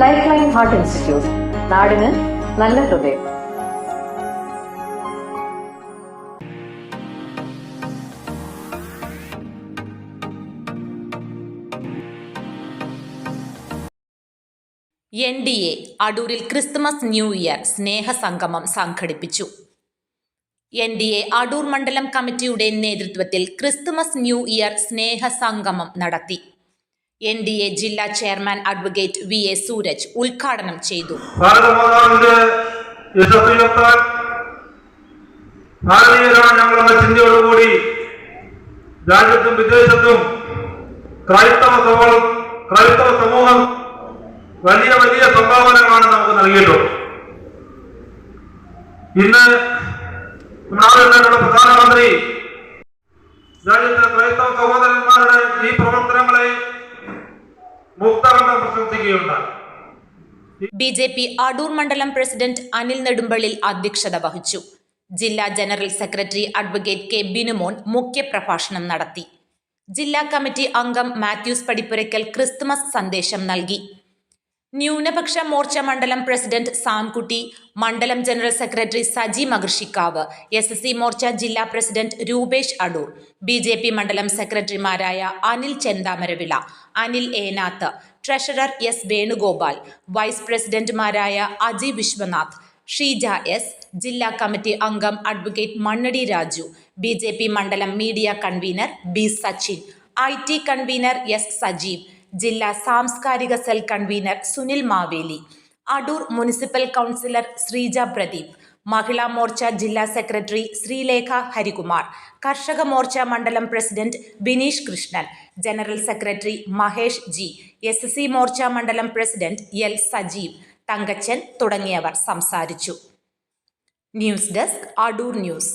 Life line heart institute നാടിന് നല്ല ഹൃദയം. എൻ ഡി എ അടൂരിൽ ക്രിസ്തുമസ് ന്യൂ ഇയർ സ്നേഹസംഗമം സംഘടിപ്പിച്ചു. എൻ ഡി എ അടൂർ മണ്ഡലം കമ്മിറ്റിയുടെ നേതൃത്വത്തിൽ ക്രിസ്തുമസ് ന്യൂ ഇയർ സ്നേഹസംഗമം നടത്തി. എൻ ഡി എ ജില്ലാ chairman advocate V A Sooraj ഉദ്ഘാടനം ചെയ്തു. ഞങ്ങളെന്ന ചിന്തയോടുകൂടി രാജ്യത്തും വിദേശത്തും ക്രൈസ്തവ സമൂഹം ക്രൈസ്തവ സമൂഹം വലിയ വലിയ സംഭാവനകളാണ് നമുക്ക് നൽകിയിട്ടുള്ളത്. ഇന്ന് നമ്മുടെ പ്രധാനമന്ത്രി രാജ്യത്തെ പ്രശംസിക്കുകയുണ്ടായി ബി ജെ പി അടൂർ മണ്ഡലം പ്രസിഡന്റ് അനിൽ നെടുമ്പള്ളിൽ അധ്യക്ഷത വഹിച്ചു. ജില്ലാ general secretary advocate K Binumon മുഖ്യപ്രഭാഷണം നടത്തി. ജില്ലാ കമ്മിറ്റി അംഗം മാത്യൂസ് പടിപ്പുരയ്ക്കൽ ക്രിസ്തുമസ് സന്ദേശം നൽകി. ന്യൂനപക്ഷ മോർച്ച മണ്ഡലം പ്രസിഡന്റ് സാംകുട്ടി മണ്ഡലം general secretary Saji Makarshikkavu S S C Morcha ജില്ലാ president Rupesh Adoor B J P മണ്ഡലം സെക്രട്ടറിമാരായ Anil Chenthamaravila Anil Enath treasurer S Venugopal vice പ്രസിഡന്റുമാരായ അജി വിശ്വനാഥ് ഷീജ എസ് ജില്ലാ കമ്മിറ്റി അംഗം അഡ്വക്കേറ്റ് മണ്ണടി രാജു ബി മണ്ഡലം media convenor B Sachin I convenor S Sajeev ജില്ലാ സാംസ്കാരിക cell convenor Sunil Maveli Adoor municipal councillor Sreeja Pradeep Mahila Morcha ജില്ലാ secretary Sreelekha Harikumar Karshaka Morcha മണ്ഡലം president Bineesh Krishnan general secretary Mahesh G S C Morcha മണ്ഡലം president L Sajeev Thankachan തുടങ്ങിയവർ സംസാരിച്ചു. News desk Adoor news.